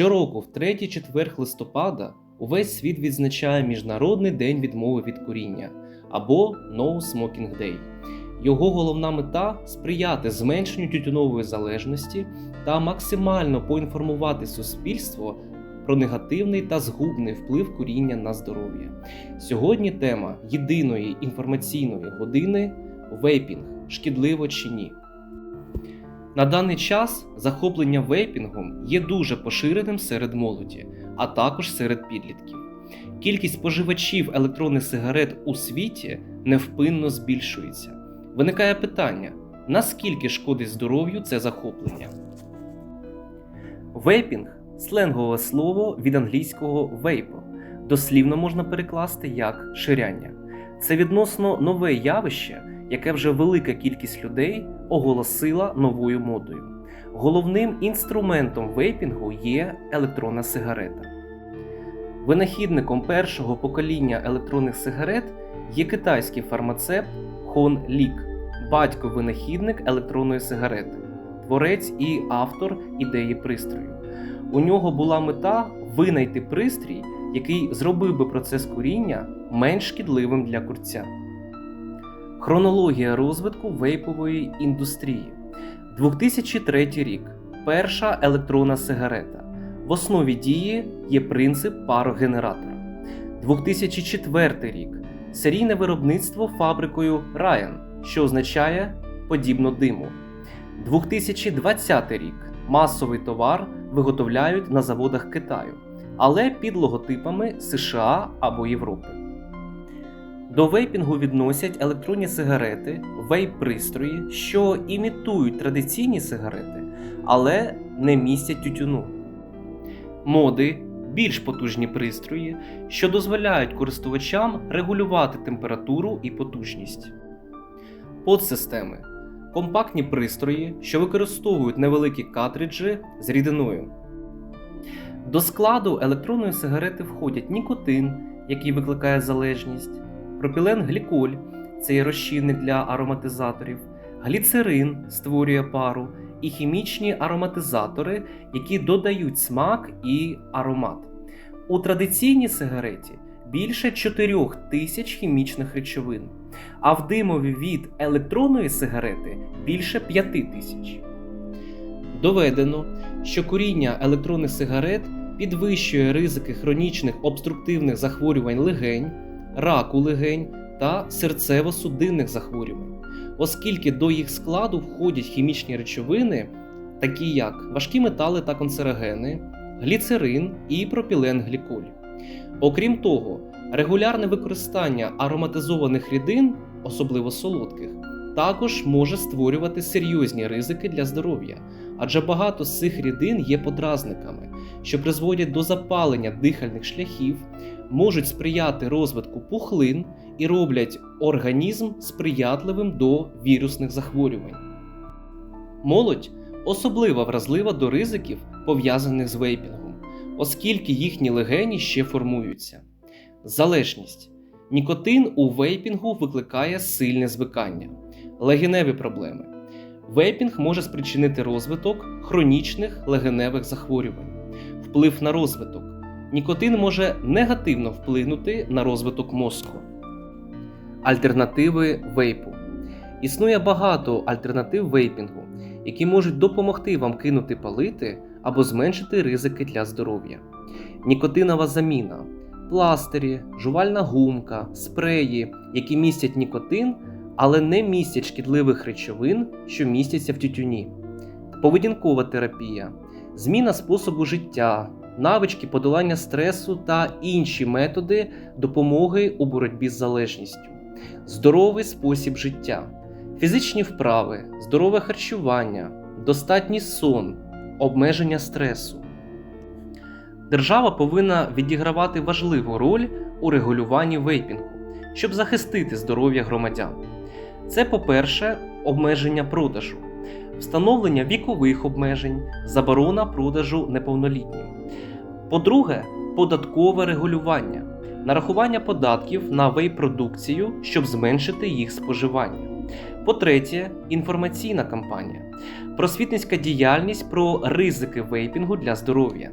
Щороку, в 3-4 листопада, увесь світ відзначає Міжнародний день відмови від куріння або No Smoking Day. Його головна мета сприяти зменшенню тютюнової залежності та максимально поінформувати суспільство про негативний та згубний вплив куріння на здоров'я. Сьогодні тема єдиної інформаційної години вейпінг шкідливо чи ні. На даний час захоплення вейпінгом є дуже поширеним серед молоді, а також серед підлітків. Кількість споживачів електронних сигарет у світі невпинно збільшується. Виникає питання: наскільки шкодить здоров'ю це захоплення? Вейпінг сленгове слово від англійського вейпо. Дослівно можна перекласти як ширяння. Це відносно нове явище, яке вже велика кількість людей оголосила новою модою. Головним інструментом вейпінгу є електронна сигарета. Винахідником першого покоління електронних сигарет є китайський фармацевт Хон Лік, батько-винахідник електронної сигарети, творець і автор ідеї пристрою. У нього була мета винайти пристрій, який зробив би процес куріння менш шкідливим для курця. Хронологія розвитку вейпової індустрії. 2003 рік. Перша електронна сигарета. В основі дії є принцип парогенератора. 2004 рік. Серійне виробництво фабрикою Ryan, що означає подібно диму. 2020 рік. Масовий товар виготовляють на заводах Китаю, але під логотипами США або Європи. До вейпінгу відносять електронні сигарети, вейп-пристрої, що імітують традиційні сигарети, але не містять тютюну. Моди більш потужні пристрої, що дозволяють користувачам регулювати температуру і потужність. Подсистеми компактні пристрої, що використовують невеликі картриджі з рідиною. До складу електронної сигарети входять нікотин, який викликає залежність, пропіленгліколь це є розчинник для ароматизаторів, гліцерин створює пару і хімічні ароматизатори, які додають смак і аромат. У традиційній сигареті більше 4 тисяч хімічних речовин, а в димові від електронної сигарети більше 5 тисяч. Доведено, що куріння електронних сигарет підвищує ризики хронічних обструктивних захворювань легень, раку легень та серцево-судинних захворювань, оскільки до їх складу входять хімічні речовини, такі як важкі метали та канцерогени, гліцерин і пропіленгліколь. Окрім того, регулярне використання ароматизованих рідин, особливо солодких, також може створювати серйозні ризики для здоров'я, адже багато з цих рідин є подразниками, що призводять до запалення дихальних шляхів, можуть сприяти розвитку пухлин і роблять організм сприятливим до вірусних захворювань. Молодь особливо вразлива до ризиків, пов'язаних з вейпінгом, оскільки їхні легені ще формуються. Залежність. Нікотин у вейпінгу викликає сильне звикання, легеневі проблеми. Вейпінг може спричинити розвиток хронічних легеневих захворювань, вплив на розвиток. Нікотин може негативно вплинути на розвиток мозку. Альтернативи вейпу. Існує багато альтернатив вейпінгу, які можуть допомогти вам кинути палити або зменшити ризики для здоров'я. Нікотинова заміна, пластирі, жувальна гумка, спреї, які містять нікотин, але не містять шкідливих речовин, що містяться в тютюні, поведінкова терапія, зміна способу життя, навички подолання стресу та інші методи допомоги у боротьбі з залежністю, здоровий спосіб життя, фізичні вправи, здорове харчування, достатній сон, обмеження стресу. Держава повинна відігравати важливу роль у регулюванні вейпінгу, щоб захистити здоров'я громадян. Це, по-перше, обмеження продажу, встановлення вікових обмежень, заборона продажу неповнолітнім. По-друге, податкове регулювання, нарахування податків на вейп-продукцію, щоб зменшити їх споживання. По-третє, інформаційна кампанія, просвітницька діяльність про ризики вейпінгу для здоров'я.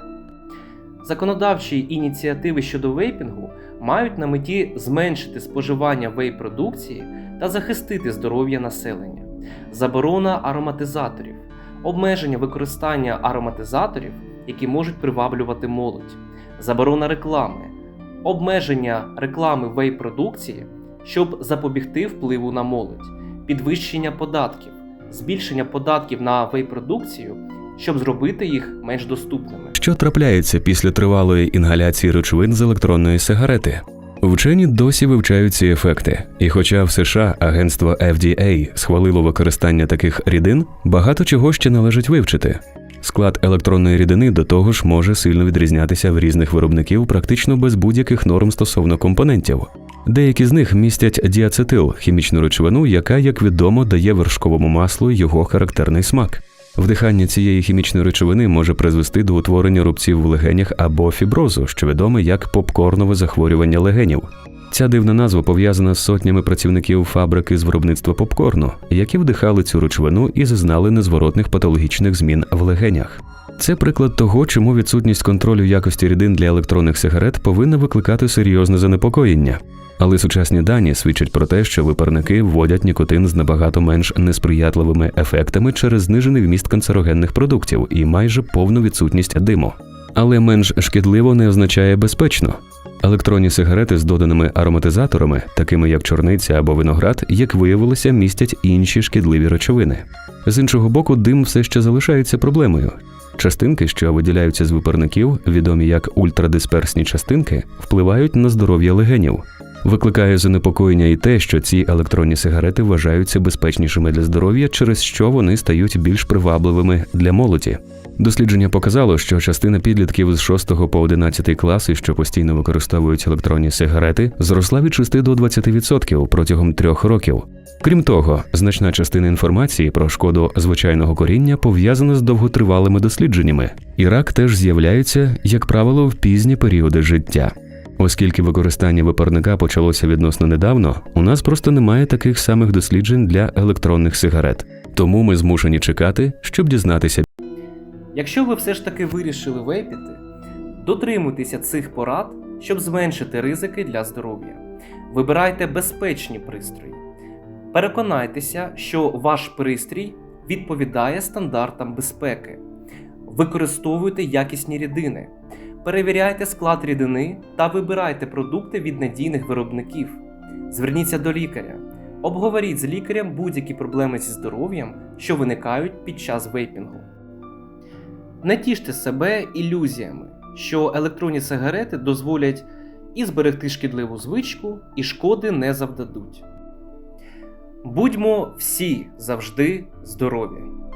Законодавчі ініціативи щодо вейпінгу мають на меті зменшити споживання вейп-продукції та захистити здоров'я населення, заборона ароматизаторів, обмеження використання ароматизаторів, які можуть приваблювати молодь, заборона реклами, обмеження реклами вейп-продукції, щоб запобігти впливу на молодь, підвищення податків, збільшення податків на вейп-продукцію, щоб зробити їх менш доступними. Що трапляється після тривалої інгаляції речовин з електронної сигарети? Вчені досі вивчають ці ефекти, і хоча в США агентство FDA схвалило використання таких рідин, багато чого ще належить вивчити. Склад електронної рідини до того ж може сильно відрізнятися в різних виробників практично без будь-яких норм стосовно компонентів. Деякі з них містять діацетил, хімічну речовину, яка, як відомо, дає вершковому маслу його характерний смак. Вдихання цієї хімічної речовини може призвести до утворення рубців в легенях або фіброзу, що відоме як попкорнове захворювання легенів. Ця дивна назва пов'язана з сотнями працівників фабрики з виробництва попкорну, які вдихали цю речовину і зазнали незворотних патологічних змін в легенях. Це приклад того, чому відсутність контролю якості рідин для електронних сигарет повинна викликати серйозне занепокоєння. Але сучасні дані свідчать про те, що випарники вводять нікотин з набагато менш несприятливими ефектами через знижений вміст канцерогенних продуктів і майже повну відсутність диму. Але менш шкідливо не означає безпечно. Електронні сигарети з доданими ароматизаторами, такими як чорниця або виноград, як виявилося, містять інші шкідливі речовини. З іншого боку, дим все ще залишається проблемою. Частинки, що виділяються з випарників, відомі як ультрадисперсні частинки, впливають на здоров'я легенів. Викликає занепокоєння і те, що ці електронні сигарети вважаються безпечнішими для здоров'я, через що вони стають більш привабливими для молоді. Дослідження показало, що частина підлітків з 6 по 11 класи, що постійно використовують електронні сигарети, зросла від 6 до 20% протягом трьох років. Крім того, значна частина інформації про шкоду звичайного коріння пов'язана з довготривалими дослідженнями, і рак теж з'являється, як правило, в пізні періоди життя. Оскільки використання випарника почалося відносно недавно, у нас просто немає таких самих досліджень для електронних сигарет. Тому ми змушені чекати, щоб дізнатися Якщо ви все ж таки вирішили вейпіти, дотримуйтеся цих порад, щоб зменшити ризики для здоров'я. Вибирайте безпечні пристрої. Переконайтеся, що ваш пристрій відповідає стандартам безпеки. Використовуйте якісні рідини. Перевіряйте склад рідини та вибирайте продукти від надійних виробників. Зверніться до лікаря. Обговоріть з лікарем будь-які проблеми зі здоров'ям, що виникають під час вейпінгу. Не тіште себе ілюзіями, що електронні сигарети дозволять і зберегти шкідливу звичку, і шкоди не завдадуть. Будьмо всі завжди здорові!